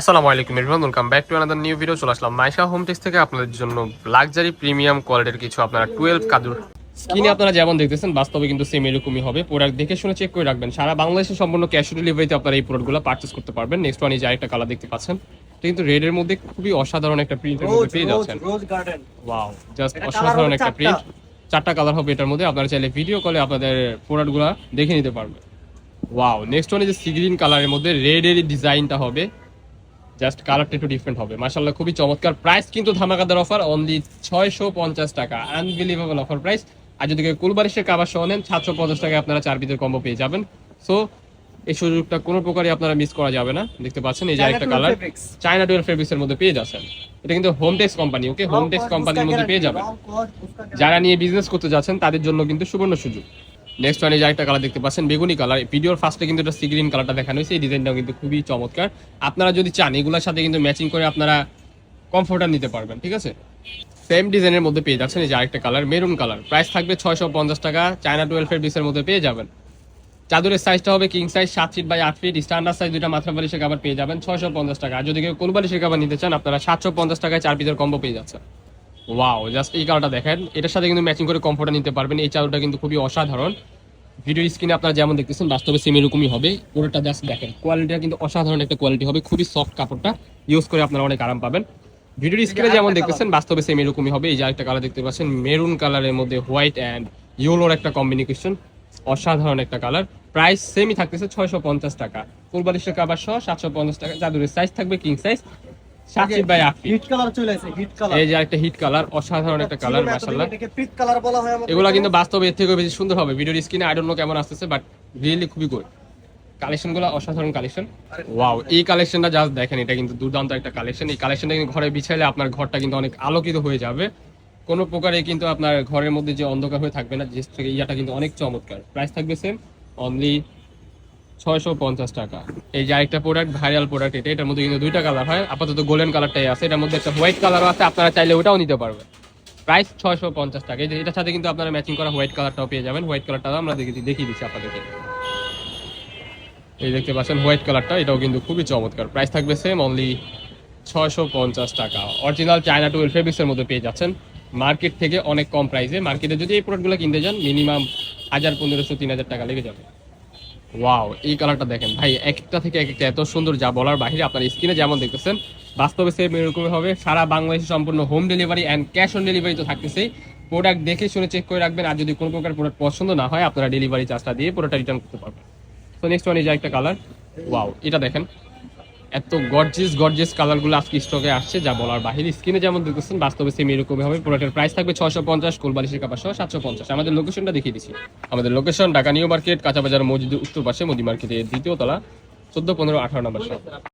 আসসালামু আলাইকুম everyone welcome back to another new video চলে আসলাম মাইশা হোম টেক্স থেকে আপনাদের জন্য লাক্সারি প্রিমিয়াম কোয়ালিটির কিছু আপনারা টুয়েলভ কাদুর স্কিনে আপনারা যেমন দেখতেছেন বাস্তবে কিন্তু সেম এরকমই হবে। প্রোডাক্ট দেখে শুনে চেক করে রাখবেন। সারা বাংলাদেশে সম্পূর্ণ ক্যাশ অন ডেলিভারিতে আপনারা এই প্রোডাক্টগুলো পারচেস করতে পারবেন। নেক্সট ওয়ান এই যে আরেকটা কালার দেখতে পাচ্ছেন এটা কিন্তু রেড এর মধ্যে খুবই অসাধারণ একটা প্রিন্টের মধ্যে পেয়ে যাচ্ছেন। রোজ গার্ডেন ওয়াও জাস্ট অসাধারণ একটা। প্রিন্ট চারটা কালার হবে এটার মধ্যে। আপনারা চাইলে ভিডিও কলে আপনাদের প্রোডাক্টগুলো দেখে নিতে পারবেন। ওয়াও নেক্সট ওয়ান এই যে সি গ্রিন কালারের মধ্যে রেড এর ডিজাইনটা হবে। জাস্ট কালারটা একটু ডিফারেন্ট হবে। মাশাল্লাহ খুবই চমৎকার প্রাইস কিন্তু ধামাকাদার অফার অনলি ছয়শো পঞ্চাশ টাকা। আনবিলিভেবল অফার প্রাইস আর যদি কুলবারিশের কাবার সহ নেন সাতশো পঞ্চাশ টাকায় আপনারা চার পিসের কম্বো পেয়ে যাবেন। সো এই সুযোগটা কোনো প্রকারই আপনারা মিস করা যাবে না। দেখতে পাচ্ছেন এই যে একটা কালার চায়না ডুয়েল ফেব্রিক্সের মধ্যে পেয়ে যাচ্ছেন। এটা কিন্তু Home Tex company okay Home Tex কোম্পানির মধ্যে পেয়ে যাবেন। যারা নিয়ে বিজনেস করতে যাচ্ছেন তাদের জন্য কিন্তু সুবর্ণ সুযোগ। নেক্সট ওয়ানে যে একটা কালার দেখতে পাচ্ছেন, বেগুনি কালার ভিডিওর ফার্স্টে কিন্তু এটা সিগ্রিন কালারটা দেখানো হয়েছে, এই ডিজাইনটাও কিন্তু খুবই চমৎকার। আপনারা যদি চান, এগুলোর সাথে কিন্তু ম্যাচিং করে আপনারা কমফোর্টার নিতে পারবেন, ঠিক আছে? সেম ডিজাইনের মধ্যে পেয়ে যাচ্ছেন এই যে আরেকটা কালার মেরুন কালার প্রাইস থাকবে ছয়শো পঞ্চাশ টাকা চায়না টুয়েলভ ফেব্রিক্সের মধ্যে পেয়ে যাবেন। চাদরের সাইজটা হবে কিং সাইজ সাত ফিট বাই আট ফিট স্ট্যান্ডার্ড সাইজ দুইটা মাথা বালিশের কাবার পেয়ে যাবেন, ছয়শো পঞ্চাশ টাকা। আর যদি কেউ কোন বালিশের কাবার নিতে চান, আপনারা সাতশো পঞ্চাশ টাকায় চার পিসের কম্বো পেয়ে যাচ্ছে ওয়াও জাস্ট এই কালারটা দেখেন। এটার সাথে কিন্তু ম্যাচিং করে কমফোর্টার নিতে পারবেন। এই চাদরটা কিন্তু খুবই অসাধারণ। ভিডিও স্ক্রিনে আপনারা যেমন দেখতেছেন বাস্তবে সেম এরকমই হবে। পুরোটা জাস্ট দেখেন। কোয়ালিটিটা কিন্তু অসাধারণ একটা কোয়ালিটি হবে। খুবই সফট কাপড়টা ইউজ করে আপনারা অনেক আরাম পাবেন। ভিডিওর স্ক্রিনে যেমন দেখতেছেন বাস্তবে সেম এরকমই হবে। এই যে একটা কালার দেখতে পাচ্ছেন মেরুন কালারের মধ্যে হোয়াইট অ্যান্ড ইয়েলোর একটা কম্বিনেশন অসাধারণ একটা কালার প্রাইস সেমই থাকতেছে ছয়শো পঞ্চাশ টাকা। ফুলবালিশের কাবার সহ সাতশো পঞ্চাশ টাকা। চাদরের সাইজ থাকবে কিং সাইজ সাত ফিট বাই হিট কালার চলে আসে হিট কালার এই যে একটা হিট কালার অসাধারণ একটা কালার মাশাল্লাহ এটাকে পিট কালার বলা হয় আমাদের এগুলা কিন্তু বাস্তবে এর থেকেও বেশি সুন্দর হবে। ভিডিওর স্ক্রিনে আই ডোন্ট নো কেমন আসতেছে বাট রিয়েলি খুবই গুড কালেকশনগুলো অসাধারণ কালেকশন ওয়াও এই কালেকশনটা জাস্ট দেখেন এটা কিন্তু দুর্দান্ত একটা কালেকশন এই কালেকশনটা কিন্তু ঘরে বিছাইলে আপনার ঘরটা কিন্তু অনেক আলোকিত হয়ে যাবে। কোনো প্রকারে কিন্তু আপনার ঘরের মধ্যে যে অন্ধকার হয়ে থাকবে না থেকে ইয়াটা কিন্তু অনেক চমৎকার। প্রাইস থাকবে সেম অনলি ছয়শো পঞ্চাশ টাকা। এই যে আরেকটা প্রোডাক্ট ভাইরাল প্রোডাক্ট এটা, এটার মধ্যে কিন্তু দুইটা কালার হয়। আপাতত গোল্ডেন কালারটাই আছে, এটার মধ্যে একটা হোয়াইট কালারও আছে, আপনারা চাইলে ওটাও নিতে পারবেন। প্রাইস ছয়শো পঞ্চাশ টাকা। এটার সাথে কিন্তু আপনারা ম্যাচিং করা হোয়াইট কালারটাও পেয়ে যাবেন। হোয়াইট কালারটা আমরা দেখে দেখিয়ে দিচ্ছি আপনাদেরকে। এই দেখতে পাচ্ছেন হোয়াইট কালারটা এটাও কিন্তু খুবই চমৎকার। প্রাইস থাকবে সেম অনলি ছয়শো পঞ্চাশ টাকা। অরিজিনাল চায়না টুয়েল ফেব্রিক্সের মধ্যে পেয়ে যাচ্ছেন। মার্কেট থেকে অনেক কম প্রাইসে মার্কেটে যদি এই প্রোডাক্টগুলো কিনতে যান মিনিমাম হাজার পনেরোশো, তিন হাজার টাকা লেগে যাবে। ওয়াও এই কালারটা দেখেন। ভাই, একটা থেকে এক একটা এত সুন্দর যা বলার বাইরে আপনার স্ক্রিনে যেমন দেখতেছেন, বাস্তবে সেম এরকমই হবে। সারা বাংলাদেশে সম্পূর্ণ home delivery and cash on delivery তো থাকতেছেই। প্রোডাক্ট দেখে শুনে চেক করে রাখবেন, আর যদি কোনো প্রকার প্রোডাক্ট পছন্দ না হয়, আপনারা ডেলিভারি চার্জটা দিয়ে পুরোটা রিটার্ন করতে পারবেন। তো নেক্সট ওয়ান এই যে একটা কালার ওয়াও এটা দেখেন। এত গর্জিয়াস গর্জিয়াস কালারগুলো আজকে স্টকে আসছে, যা বলার বাহিরে স্ক্রিনে যেমন দেখতেছেন, বাস্তবে সেম এরকমই হবে। প্রোডাক্টের প্রাইস থাকবে ছশো পঞ্চাশ, কোলবালিশের কাপড় সহ সাতশো পঞ্চাশ। আমাদের লোকেশনটা দেখিয়ে দিচ্ছি। আমাদের লোকেশন ঢাকা নিউ মার্কেট, কাঁচাবাজার মসজিদের উত্তর পাশে, মোদি মার্কেটের দ্বিতীয় তলা, চোদ্দ, পনেরো, আঠারো নম্বর